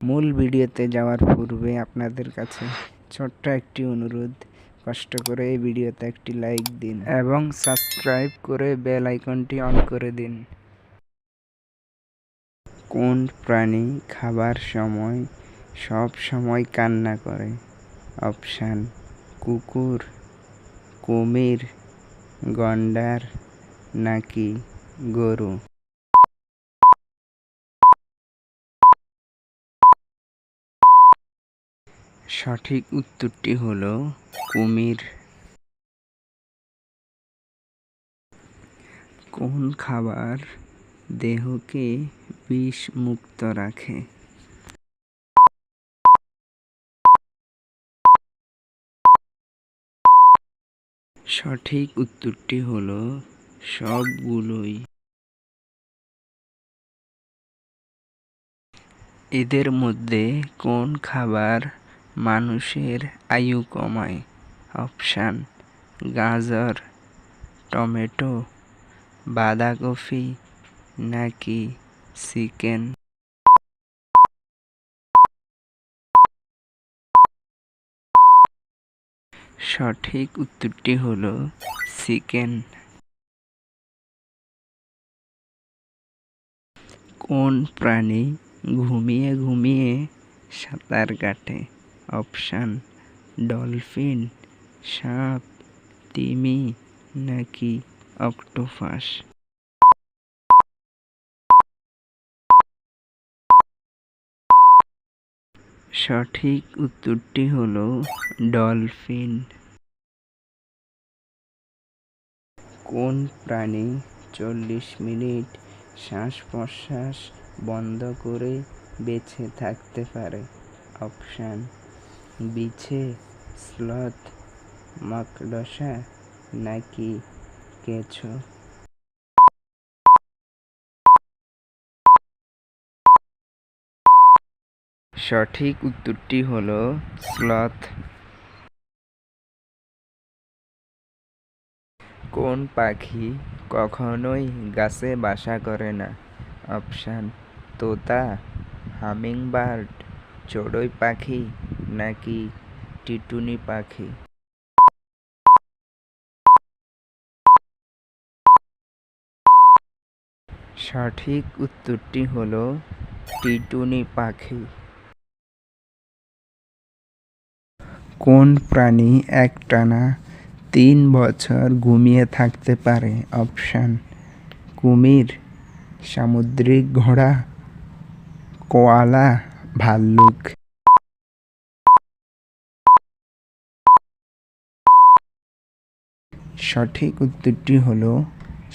মূল ভিডিওতে যাওয়ার পূর্বে আপনাদের কাছে ছোট্ট একটি অনুরোধ। কষ্ট করে এই ভিডিওতে একটি লাইক দিন এবং সাবস্ক্রাইব করে বেল আইকনটি অন করে দিন। কোন প্রাণী খাবার সময়, সব সময় কান্না করে? অপশান, কুকুর, কুমির, গন্ডার নাকি গরু? সঠিক উত্তরটি হল কুমির। কোন খাবার দেহকে বিষ মুক্ত রাখে? সঠিক উত্তরটি হল সবগুলোই। এদের মধ্যে কোন খাবার মানুষের আয়ু কমায়। অপশান, গাজর, টমেটো, বাঁধাকপি নাকি চিকেন? সঠিক উত্তরটি হলো চিকেন। কোন প্রাণী ঘুমিয়ে ঘুমিয়ে সাঁতার কাটে? অপশান, ডলফিন, সাপ, তিমি নাকি অক্টোপাস? সঠিক উত্তরটি হল ডলফিন। কোন প্রাণী চল্লিশ মিনিট শ্বাস প্রশ্বাস বন্ধ করে বেঁচে থাকতে পারে? অপশান বিছে, স্লথ মাকড়সা নাকি কেঁচো? সঠিক উত্তরটি হলো স্লথ। কোন পাখি কখনোই গাছে বাসা করে না? অপশান, তোতা, হামিংবার্ড, চড়ুই পাখি নাকি টিটুনি পাখি? সঠিক উত্তরটি হলো টিটুনি পাখি। কোন প্রাণী একটানা তিন বছর ঘুমিয়ে থাকতে পারে? অপশান, কুমির, সামুদ্রিক ঘোড়া, কোয়ালা, ভাল্লুক। সঠিক উত্তরটি হলো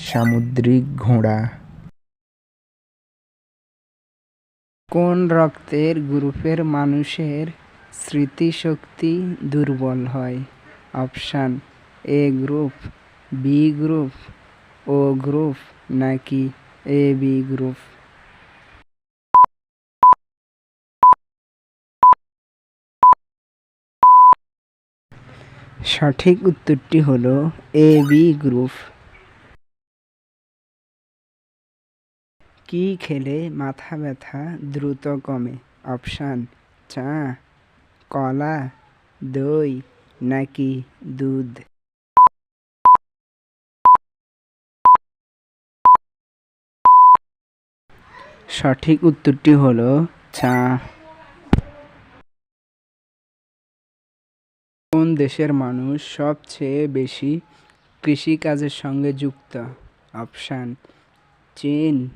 সামুদ্রিক ঘোড়া। কোন রক্তের গ্রুপের মানুষের স্মৃতিশক্তি দুর্বল হয়? Option A group, B group, O group নাকি এ বি গ্রুপ? সঠিক উত্তরটি হলো এ বি গ্রুপ কি খেলে মাথা ব্যথা দ্রুত কমে? অপশান, চা, কলা, দই নাকি দুধ? সঠিক উত্তরটি হলো চা। দেশের মানুষ সবচেয়ে বেশি কৃষিকাজের সঙ্গে যুক্ত। অপশান, চীন,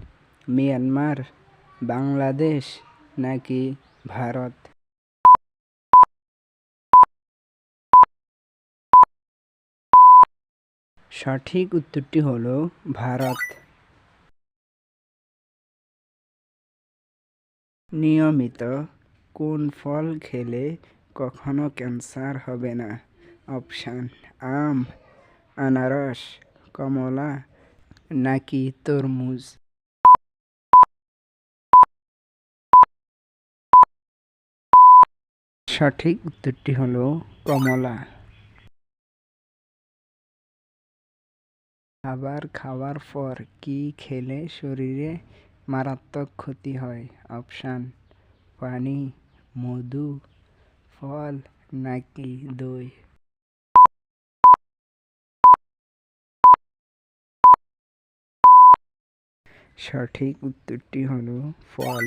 মিয়ানমার, বাংলাদেশ নাকি ভারত? সঠিক উত্তরটি হলো ভারত। নিয়মিত কোন ফল খেলে কখনো ক্যান্সার হবে না। অপশান, আম, আনারস, কমলা, নাকি তরমুজ? সঠিক উত্তরটি হলো কমলা। খাবার খাওয়ার পর কি খেলে শরীরে মারাত্মক ক্ষতি হয়? অপশান, পানি, মধু ফল নাকি দই? সঠিক উত্তরটি হলো ফল।